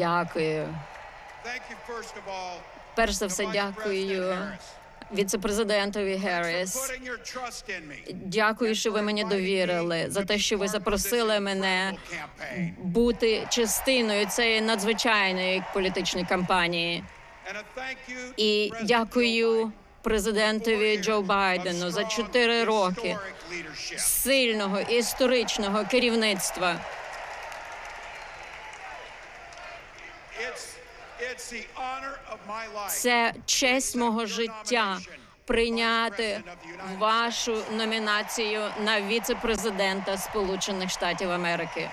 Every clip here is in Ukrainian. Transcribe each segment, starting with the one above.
Дякую. Перш за все, дякую віцепрезидентові Герріс. Дякую, що ви мені довірили за те, що ви запросили мене бути частиною цієї надзвичайної політичної кампанії. І дякую президентові Джо Байдену за чотири роки сильного історичного керівництва. Це честь мого життя прийняти вашу номінацію на віце-президента Сполучених Штатів Америки.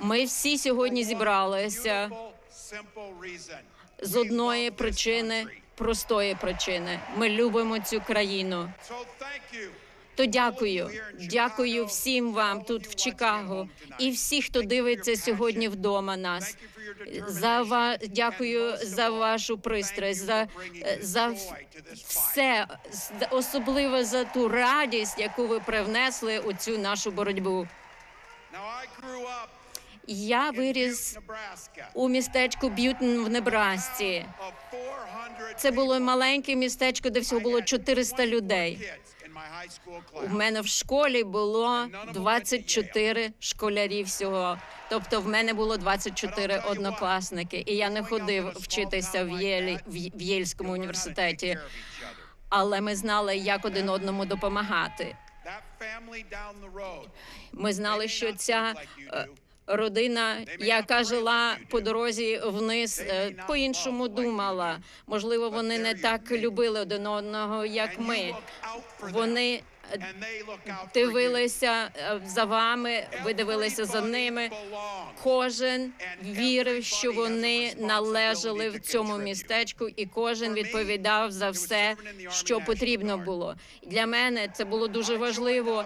Ми всі сьогодні зібралися з одної причини, простої причини. Ми любимо цю країну. То дякую, дякую всім вам тут в Чикаго і всі, хто дивиться сьогодні вдома нас. За ва... дякую за вашу пристрасть, за, за все, особливо за ту радість, яку ви привнесли у цю нашу боротьбу. Я виріс у містечку Б'ютон в Небрасці. Of 400 Це було маленьке містечко, де всього було had 400 людей. У мене в школі було 24 школярі всього. Тобто в мене було 24 однокласники, і я не ходив вчитися в Єлі в Єльському університеті. Але ми знали, як один одному допомагати. Ми знали, що ця родина, яка жила по дорозі вниз, е, по-іншому думала. Можливо, вони не так любили один одного, як ми. Вони е, дивилися е, за вами, ви дивилися за ними. Кожен вірив, що вони належали в цьому містечку, і кожен відповідав за все, що потрібно було. Для мене це було дуже важливо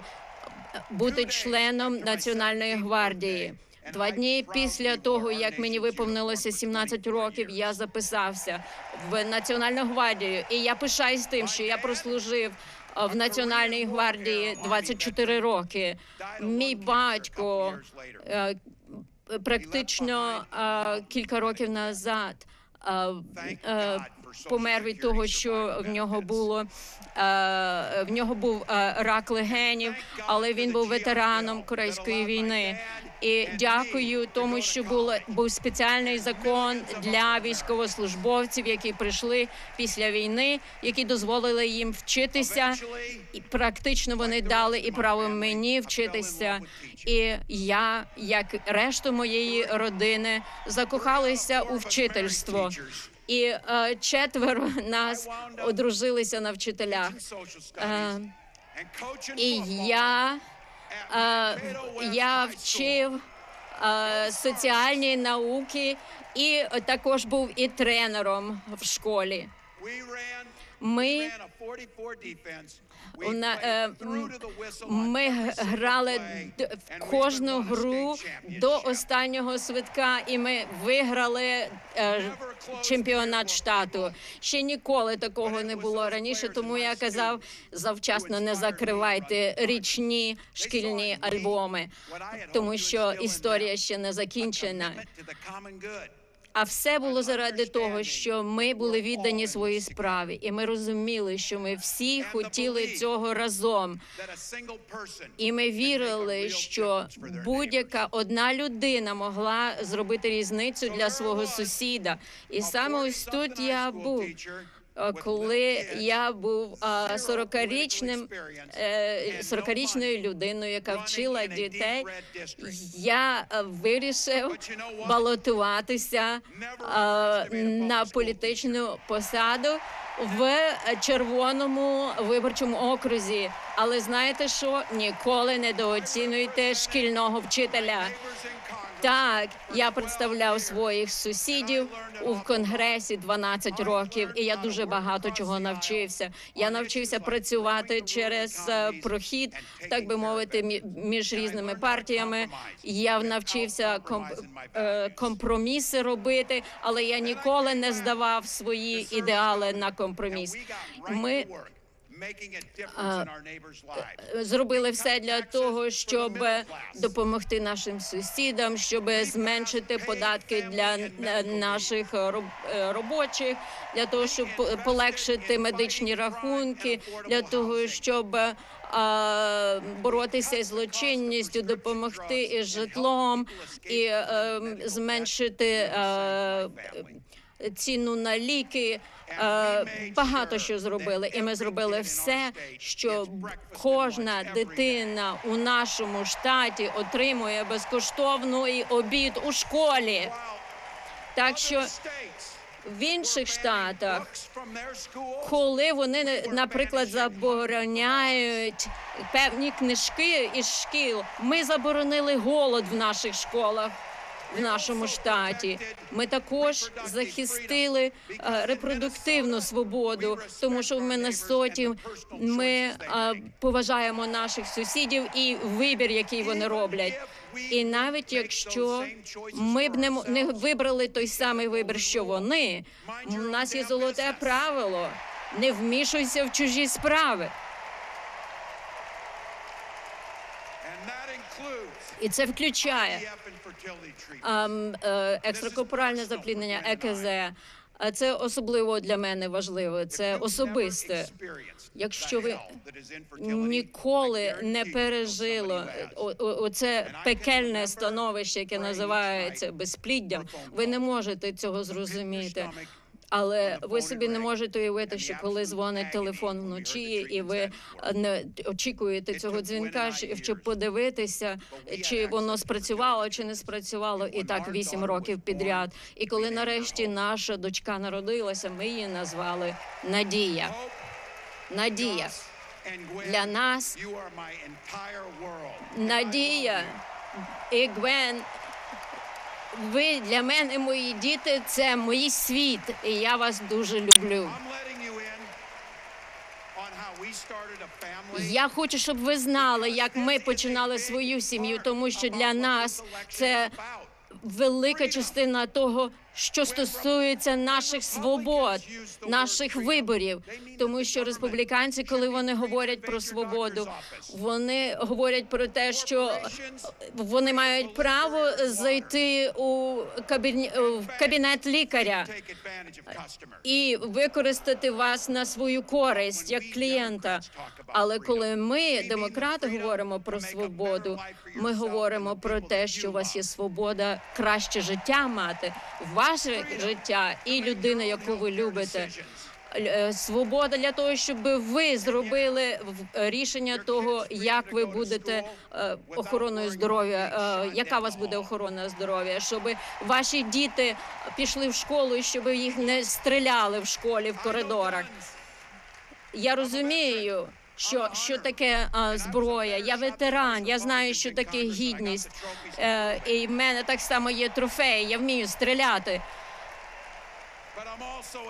бути членом Національної гвардії. Два дні після того, як мені виповнилося 17 років, я записався в Національну гвардію, і я пишаюсь тим, що я прослужив е, в Національній гвардії 24 роки. Мій батько е, практично е, кілька років назад помер від того, що в нього було в нього був рак легенів, але він був ветераном Корейської війни. І дякую тому, що було був спеціальний закон для військовослужбовців, які прийшли після війни, які дозволили їм вчитися. І практично вони дали і право мені вчитися. І я, як решту моєї родини, закохалися у вчительство. І е, четверо нас одружилися на вчителях. Е, і я, я вчив е, соціальні науки і також був і тренером в школі. Ми на, е, ми грали в кожну гру до останнього свитка, і ми виграли е, чемпіонат штату. Ще ніколи такого не було раніше. Тому я казав завчасно не закривайте річні шкільні альбоми, тому що історія ще не закінчена. А все було заради того, що ми були віддані своїй справі, і ми розуміли, що ми всі хотіли цього разом. І ми вірили, що будь-яка одна людина могла зробити різницю для свого сусіда. І саме ось тут я був. Е, Коли я був а, 40-річним, е, 40-річною людиною, яка вчила дітей, я е, вирішив балотуватися е, на політичну посаду в червоному виборчому окрузі. Але знаєте що? Ніколи недооцінюйте шкільного вчителя. Так, я представляв своїх сусідів у конгресі 12 років, і я дуже багато чого навчився. Я навчився працювати через е, прохід, так би мовити, мі- між різними партіями. Я навчився е, компроміси робити, але я ніколи не здавав свої ідеали на компроміс. Ми зробили все для того, щоб допомогти нашим сусідам, щоб зменшити податки для е, наших е, робочих, для того, щоб по- полегшити медичні рахунки, для того, щоб е, боротися з злочинністю, допомогти із житлом і е, зменшити е, ціну на ліки. Е, багато що зробили, і ми зробили все, щоб кожна дитина у нашому штаті отримує безкоштовний обід у школі. Так що в інших штатах, коли вони наприклад забороняють певні книжки із шкіл, ми заборонили голод в наших школах. В нашому штаті ми також захистили е, репродуктивну свободу, тому що в Міннесоті ми е, поважаємо наших сусідів і вибір, який вони роблять. І навіть якщо ми б не, не вибрали той самий вибір, що вони, у нас є золоте правило: не вмішуйся в чужі справи. І це включає е, екстракорпоральне запліднення ЕКЗ. А це особливо для мене важливо. Це особисте. Якщо ви ніколи не пережили оце пекельне становище, яке називається безпліддям, ви не можете цього зрозуміти. Але ви собі не можете уявити, що коли дзвонить телефон вночі, і ви е, не очікуєте цього дзвінка, щоб подивитися, чи воно спрацювало, чи не спрацювало, і так вісім років підряд. І коли нарешті наша дочка народилася, ми її назвали Надія. Надія для нас Надія і Гвен. Ви для мене, мої діти, це мій світ, і я вас дуже люблю. Я хочу, щоб ви знали, як ми починали свою сім'ю, тому що для нас це велика частина того, що стосується наших свобод, наших виборів. Тому що республіканці, коли вони говорять про свободу, вони говорять про те, що вони мають право зайти у кабінет, в кабінет лікаря і використати вас на свою користь як клієнта. Але коли ми, демократи, говоримо про свободу, ми говоримо про те, що у вас є свобода краще життя мати, ваше життя і людина, яку ви любите. Е, Свобода для того, щоб ви зробили в- рішення того, як ви будете е, охороною здоров'я, е, яка у вас буде охорона здоров'я, щоб ваші діти пішли в школу і щоб їх не стріляли в школі в коридорах. Я розумію, що, що таке а, зброя. Я ветеран, я знаю, що таке гідність. Е, і в мене так само є трофеї. Я вмію стріляти.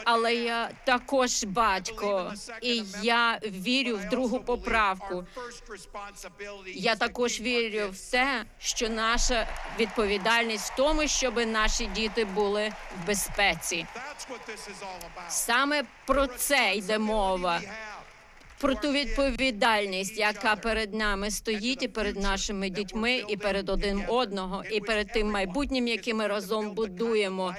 Але я також батько, і я вірю в другу поправку. Я також вірю в те, що наша відповідальність в тому, щоб наші діти були в безпеці. Саме про це йде мова. Про ту відповідальність, яка перед нами стоїть, і перед нашими дітьми, і перед один одного, і перед тим майбутнім, яке ми разом будуємо,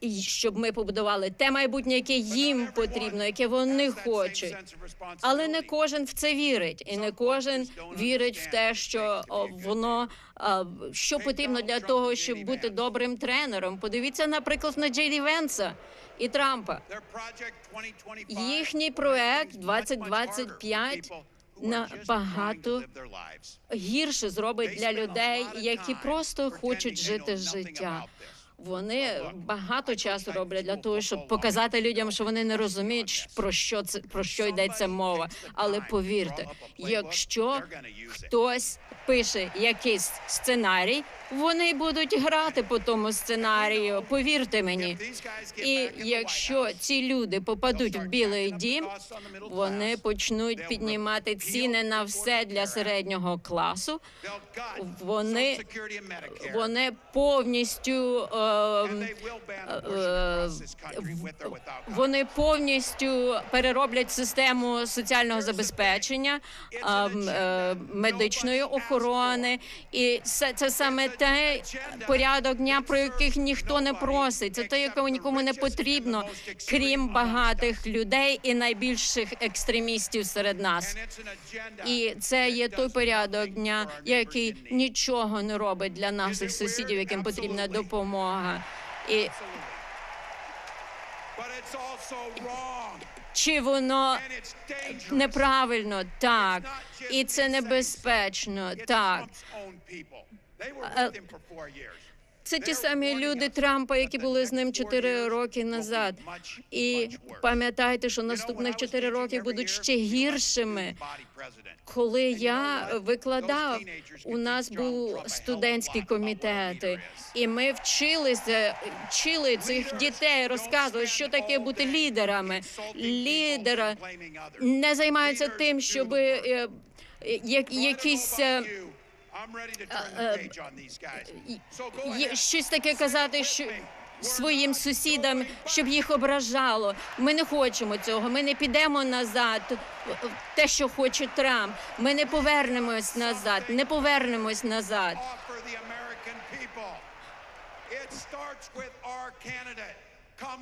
і щоб ми побудували те майбутнє, яке їм потрібно, яке вони хочуть. Але не кожен в це вірить, і не кожен вірить в те, що воно що потрібно для того, щоб бути добрим тренером. Подивіться, наприклад, на Джей Ді Венса і Трампа. Їхній проект 2025 набагато Гірше зробить для людей, які просто хочуть жити життя. Вони багато часу роблять для того, щоб показати людям, що вони не розуміють про що це про що йдеться мова. Але повірте, якщо хтось пише якийсь сценарій, вони будуть грати по тому сценарію. Повірте мені. І якщо ці люди попадуть в білий дім, вони почнуть піднімати ціни на все для середнього класу. Вони вони повністю е, е, вони повністю перероблять систему соціального забезпечення, е, е, медичної охорони, і це, це саме те порядок дня, про яких ніхто не просить. Це те, якого нікому не потрібно, крім багатих людей і найбільших екстремістів серед нас. І це є той порядок дня, який нічого не робить для наших сусідів, яким потрібна допомога. І чи воно неправильно? Так, і це небезпечно. Так, це ті самі люди Трампа, які були з ним чотири роки назад. І пам'ятайте, що наступних чотири роки будуть ще гіршими. Коли я викладав, у нас був студентські комітети, і ми вчилися, вчили цих дітей, розказували, що таке бути лідерами. Лідера не займаються тим, щоб е, як якісь. Е, е, щось таке казати, що своїм сусідам, щоб їх ображало. Ми не хочемо цього. Ми не підемо назад. Те, що хоче Трамп. Ми не повернемось назад. Не повернемось назад.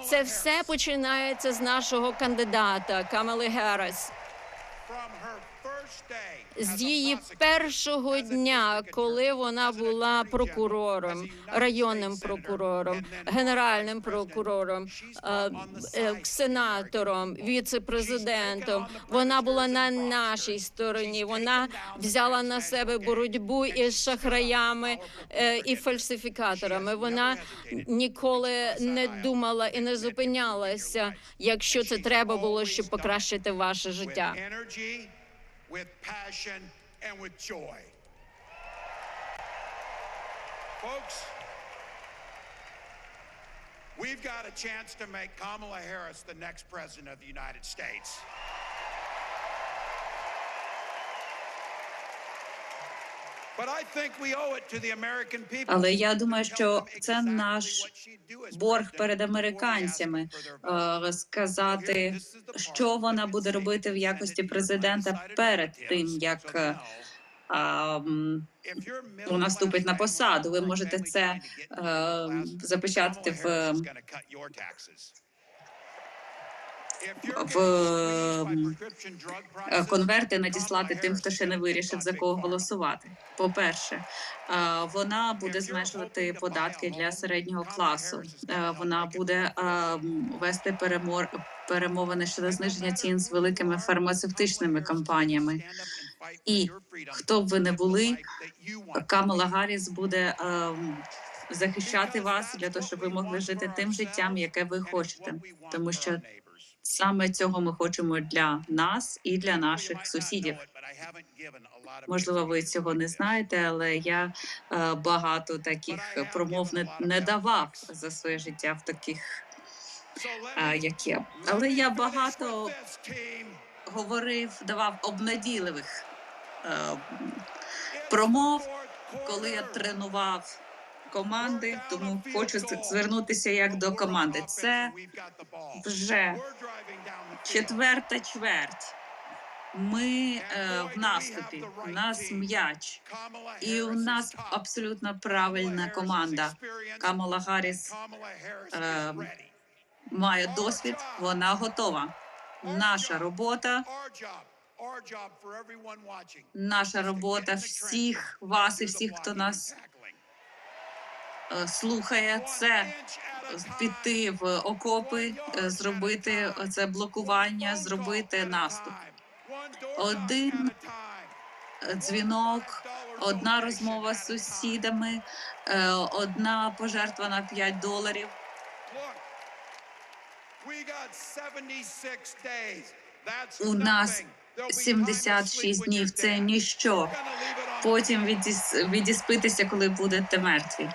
Це все починається з нашого кандидата Камали Геррес. З її першого дня, коли вона була прокурором, районним прокурором, генеральним прокурором, е, е, сенатором, віце-президентом, вона була на нашій стороні. Вона взяла на себе боротьбу із шахраями е, і фальсифікаторами. Вона ніколи не думала і не зупинялася, якщо це треба було, щоб покращити ваше життя. With passion and with joy. Folks, we've got a chance to make Kamala Harris the next president of the United States. Але я думаю, що це наш борг перед американцями е, сказати, що вона буде робити в якості президента перед тим, як е, а, вона вступить на посаду. Ви можете це е, запечатати в в е, конверти, надіслати тим, хто ще не вирішив за кого голосувати. По перше, е, вона буде зменшувати податки для середнього класу. Е, Вона буде вести перемор перемовини щодо зниження цін з великими фармацевтичними компаніями. І хто б ви не були, Камала Гарріс буде захищати вас для того, щоб ви могли жити тим життям, яке ви хочете, тому що саме цього ми хочемо для нас і для наших сусідів. Можливо, ви цього не знаєте, але я е, багато таких промов не, не давав за своє життя в таких, е, як я. Але я багато говорив, давав обнадійливих е, промов, коли я тренував команди. Тому хочу звернутися як до команди. Це вже четверта чверть. Ми е, в наступі. У нас м'яч, і у нас абсолютно правильна команда. Камала Гарріс е, має досвід. Вона готова. Наша робота, наша робота всіх вас і всіх, хто нас слухає, це піти в окопи, е, зробити це блокування, зробити наступ. Один дзвінок одна розмова з сусідами, е, одна пожертва на 5 доларів. Look, we got 76 days. That's У нас nothing. There'll be time to 76 днів це ніщо. Потім відіс... відіспитися, коли будете мертві.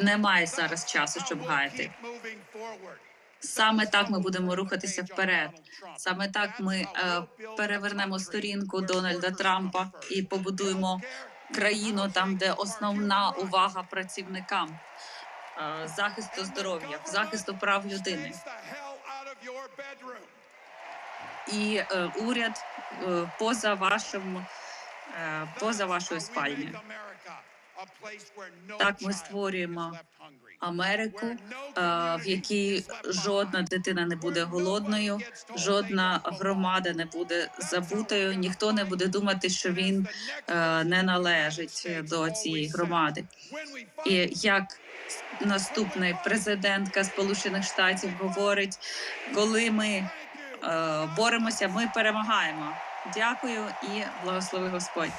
Немає зараз часу, щоб гаяти. Саме так ми будемо рухатися вперед. Саме так ми е, перевернемо сторінку Дональда Трампа і побудуємо країну там, де основна увага працівникам, е, захисту здоров'я, захисту прав людини. І е, уряд е, поза вашим е, поза вашою спальнею. Так ми створюємо Америку, в якій жодна дитина не буде голодною, жодна громада не буде забутою. Ніхто не буде думати, що він е, не належить до цієї громади. І як наступний президентка Сполучених Штатів говорить, коли ми е, боремося, ми перемагаємо. Дякую і благослови Господь.